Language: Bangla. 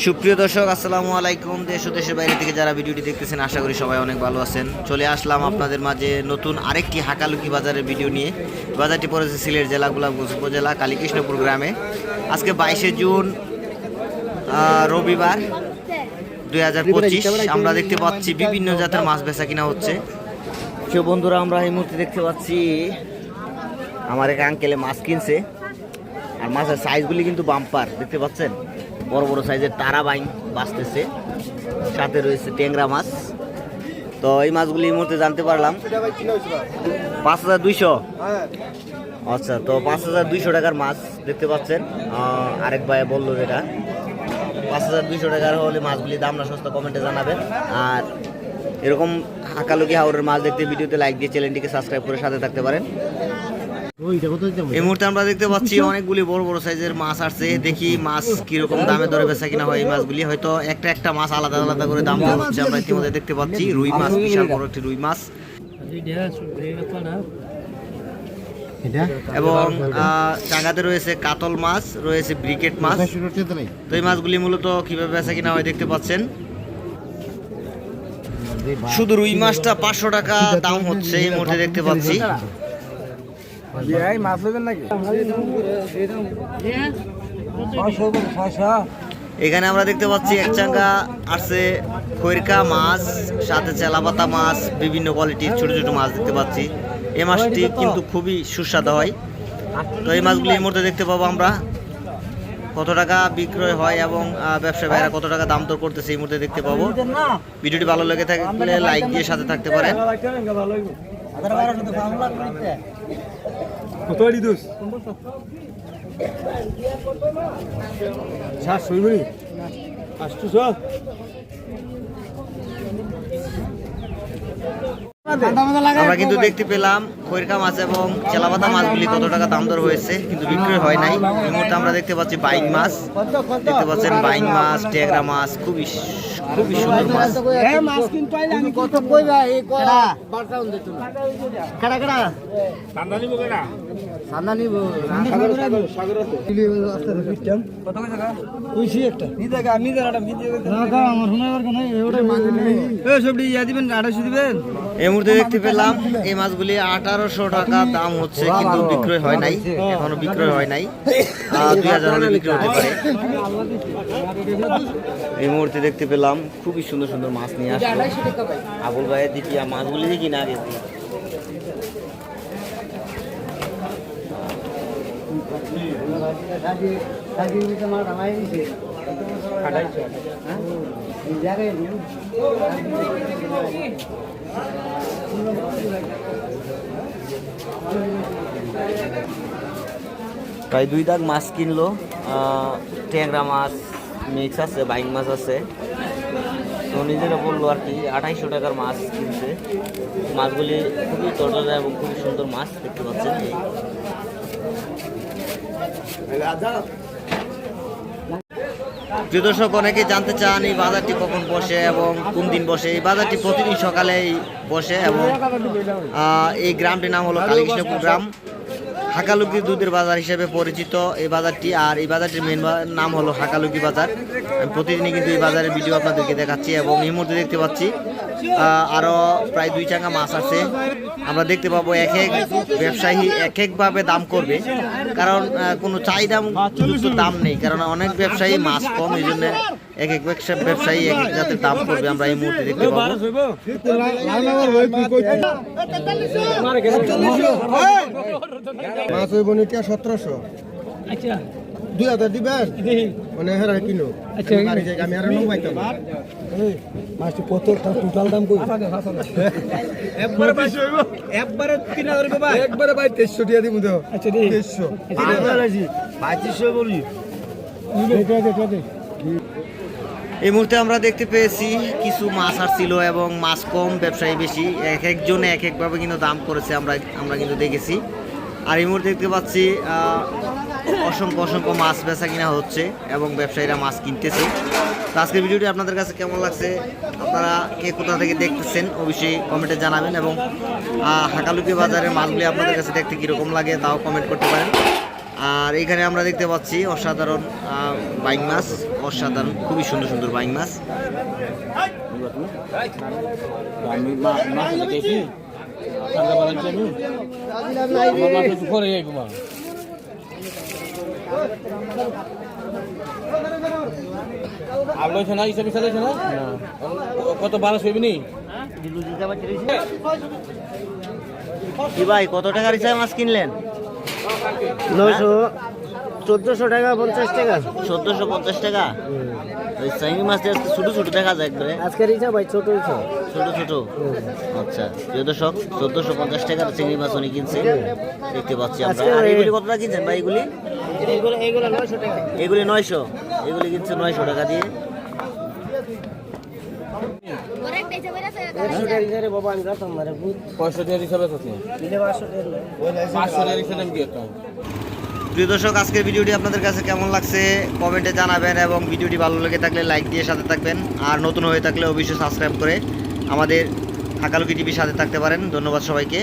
সুপ্রিয় দর্শক, আসসালামু আলাইকুম। দেশ ও দেশের বাইরে থেকে যারা ভিডিওটি দেখতেছেন, আশা করি সবাই অনেক ভালো আছেন। চলে আসলাম আপনাদের মাঝে নতুন আরেকটি হাকালুকি বাজারের ভিডিও নিয়ে। বাজারটি পড়েছে সিলেট জেলা, গোলাপগঞ্জ উপজেলা, কালীকৃষ্ণপুর গ্রামে। আজকে বাইশে জুন রবিবার দুই হাজার পঁচিশ। আমরা দেখতে পাচ্ছি বিভিন্ন জাতের মাছ বেচা কিনা হচ্ছে। প্রিয় বন্ধুরা, আমরা এই মুহূর্তে দেখতে পাচ্ছি, আমার এক আঙ্কেলে মাছ কিনছে। আর মাছের সাইজগুলি কিন্তু বাম্পার দেখতে পাচ্ছেন? বড় বড় সাইজের তারা বাইন বাঁচতেছে। সাথে রয়েছে ট্যাংরা মাছ। তো এই মাছগুলি এই মুহূর্তে জানতে পারলাম। পাঁচ হাজার দুইশো? আচ্ছা তো পাঁচ হাজার দুইশো টাকার মাছ দেখতে পাচ্ছেন। আরেক ভাই বলল যেটা। পাঁচ হাজার দুইশো টাকার হলে মাছগুলি দাম না সস্তা কমেন্টে জানাবেন। আর এরকম হাকালুকি হাওড়ের মাছ দেখতে ভিডিওতে লাইক দিয়ে চ্যানেলটিকে সাবস্ক্রাইব করে সাথে থাকতে পারেন। এই মুহূর্তে আমরা দেখতে পাচ্ছি অনেকগুলি বড় বড় সাইজের মাছ আসছে। দেখি মাছ কীরকম দামে দরে বেচা কিনা হয় এই মাছগুলি। হয়তো একটা একটা মাছ আলাদা আলাদা করে দাম দেওয়া হচ্ছে আমরা ইতিমধ্যে দেখতে পাচ্ছি রুই মাছ বিশাল বড় একটি রুই মাছ। এবং আহ, চাঙ্গাতে রয়েছে কাতল মাছ রয়েছে ব্রিকেট মাছ। তো এই মাছগুলি মূলত কীভাবে বেচা কিনা হয় দেখতে পাচ্ছেন। শুধু রুই মাছটা পাঁচশো টাকা দাম হচ্ছে এই মুহূর্তে দেখতে পাচ্ছি। মাছ নেবেন নাকি? এখানে আমরা দেখতে পাচ্ছি এক চাঙ্গা আছে খৈরকা মাছ সাথে চেলাপাতা মাছ বিভিন্ন কোয়ালিটির ছোট ছোট মাছ দেখতে পাচ্ছি। এই মাছটি কিন্তু খুবই সুস্বাদু হয়। তো এই মাছগুলি এই মুহূর্তে দেখতে পাবো আমরা। কত টাকা বিক্রয় হয় এবং আহ, ব্যবসা ভাইরা কত টাকা দাম দর করতেছে এই মুহূর্তে দেখতে পাবো। ভিডিওটি ভালো লেগে থাকলে লাইক দিয়ে সাথে থাকতে পারেন। কত আড়ি দোষ সাতশো মিনি আমরা কিন্তু দেখতে পেলাম খৈরকা মাছ এবং চেলাপাতা মাছগুলি কত টাকা দাম দর হয়েছে কিন্তু বিক্রয় হয় নাই। এই মুহূর্তে আমরা দেখতে পাচ্ছি বাইং মাছ। দেখতে পাচ্ছেন বাইং মাছ টেগরা মাছ খুবই খুবই সুন্দর মাছ। আমার নেই। ইয়া দিবেন 800 দিবেন? এই মুহূর্তে দেখতে পেলাম, এই মাছগুলি আঠারোশো টাকা দাম হচ্ছে, কিন্তু বিক্রয় হয় নাই, এখনও বিক্রয় হয় নাই। দুই হাজার হলে বিক্রয় হতে পারে। এই মুহূর্তে দেখতে পেলাম, খুবই সুন্দর সুন্দর মাছ নিয়ে আসলো আবুল ভাইয়ের দ্বিতীয় মাছগুলি দেখি না আগে। প্রায় দুই দাগ মাছ কিনলো। ট্যাংরা মাছ, মিক্স আছে, বাইং মাছ আছে। তো নিজেরা বলল আর কি আঠাইশো টাকার মাছ কিনছে। মাছগুলি খুবই তরতাজা এবং খুবই সুন্দর মাছ, দেখতে পাচ্ছেন। এই প্রিয় দর্শক অনেকে জানতে চান এই বাজারটি কখন বসে এবং কোন দিন বসে। এই বাজারটি প্রতিদিন সকালেই বসে এবং এই গ্রামটির নাম হলো কালীকৃষ্ণপুর গ্রাম। হাকালুকি দুধের বাজার হিসেবে পরিচিত এই বাজারটি, আর এই বাজারটির মেন নাম হলো হাকালুকি বাজার। আমি প্রতিদিনই কিন্তু এই বাজারের ভিডিও আপনাদেরকে দেখাচ্ছি এবং এই মুহূর্তে দেখতে পাচ্ছি আহ, আরও প্রায় দুই চাঙ্গা মাছ আছে। আমরা দেখতে পাবো এক এক ব্যবসায়ী এক একভাবে দাম করবে। কারণ কোনো চাহিদা যুক্ত দাম নেই। কারণ অনেক ব্যবসায়ী মাছ কম এই জন্য এক এক ব্যবসায়ী এক এক জাতের দাম করবে। আমরা এই মুহূর্তে দেখতে পাবো। মাছ সতেরোশো। দুই হাজার দিবেন মানে হেরা কিনো? আমি আর নৌ পাইতাম মাছটি কত টোটাল দাম কই? একবারে একবারে তিন হাজার বাবা একবারে ভাই তেইশশো টিয়া দিব আচ্ছা তেইশশো। বলি। এই মুহূর্তে আমরা দেখতে পেয়েছি কিছু মাছ আসছিল এবং মাছ কম ব্যবসায়ী বেশি। এক একজনে এক একভাবে কিন্তু দাম করেছে আমরা আমরা কিন্তু দেখেছি। আর এই মুহূর্তে দেখতে পাচ্ছি আহ, অসংখ্য অসংখ্য মাছ বেচা কিনা হচ্ছে এবং ব্যবসায়ীরা মাছ কিনতেছে তো আজকের ভিডিওটি আপনাদের কাছে কেমন লাগছে আপনারা কে কোথা থেকে দেখতেছেন অবশ্যই কমেন্টে জানাবেন এবং হাকালুকি বাজারের মাছগুলি আপনাদের কাছে দেখতে কীরকম লাগে তাও কমেন্ট করতে পারেন আর এখানে আমরা দেখতে পাচ্ছি অসাধারণ বাইং মাছ অসাধারণ খুবই সুন্দর সুন্দর বাইং মাছ আমি না হিসাবে চালাইছে না কত বারোশো নি কি ভাই কত টাকার হিসাবে মাছ কিনলেন? নয়শো। চোদ্দশো টাকা পঞ্চাশ টাকা? চোদ্দশো পঞ্চাশ টাকা? ওই চিংড়ি মাছ আজকে ছোটো ছোটো দেখা যায় একবারে। আজকের ইচ্ছা ভাই ছোট ইচ্ছা ছোট ছোট? আচ্ছা প্রিয় দর্শক চোদ্দশো পঞ্চাশ টাকার চিংড়ি মাছ উনি কিনছে দেখতে পাচ্ছি আমরা। আর এগুলি কত টাকা কিনছেন ভাই এগুলি? এইগুলো এইগুলো নয়শো টাকা। এগুলি নয়শো। এগুলি কিনছে নয়শো টাকা দিয়ে। পয়সা দিয়ে হিসাবে পাঁচশো টাকা হিসাবে আমি দিয়ে দিতাম প্রিয় দর্শক, আজকের ভিডিওটি আপনাদের কাছে কেমন লাগছে কমেন্টে জানাবেন এবং ভিডিওটি ভালো লেগে থাকলে লাইক দিয়ে সাথে থাকবেন। আর নতুন হয়ে থাকলে অবশ্যই সাবস্ক্রাইব করে আমাদের হাকালুকি টিভির সাথে থাকতে পারেন। ধন্যবাদ সবাইকে।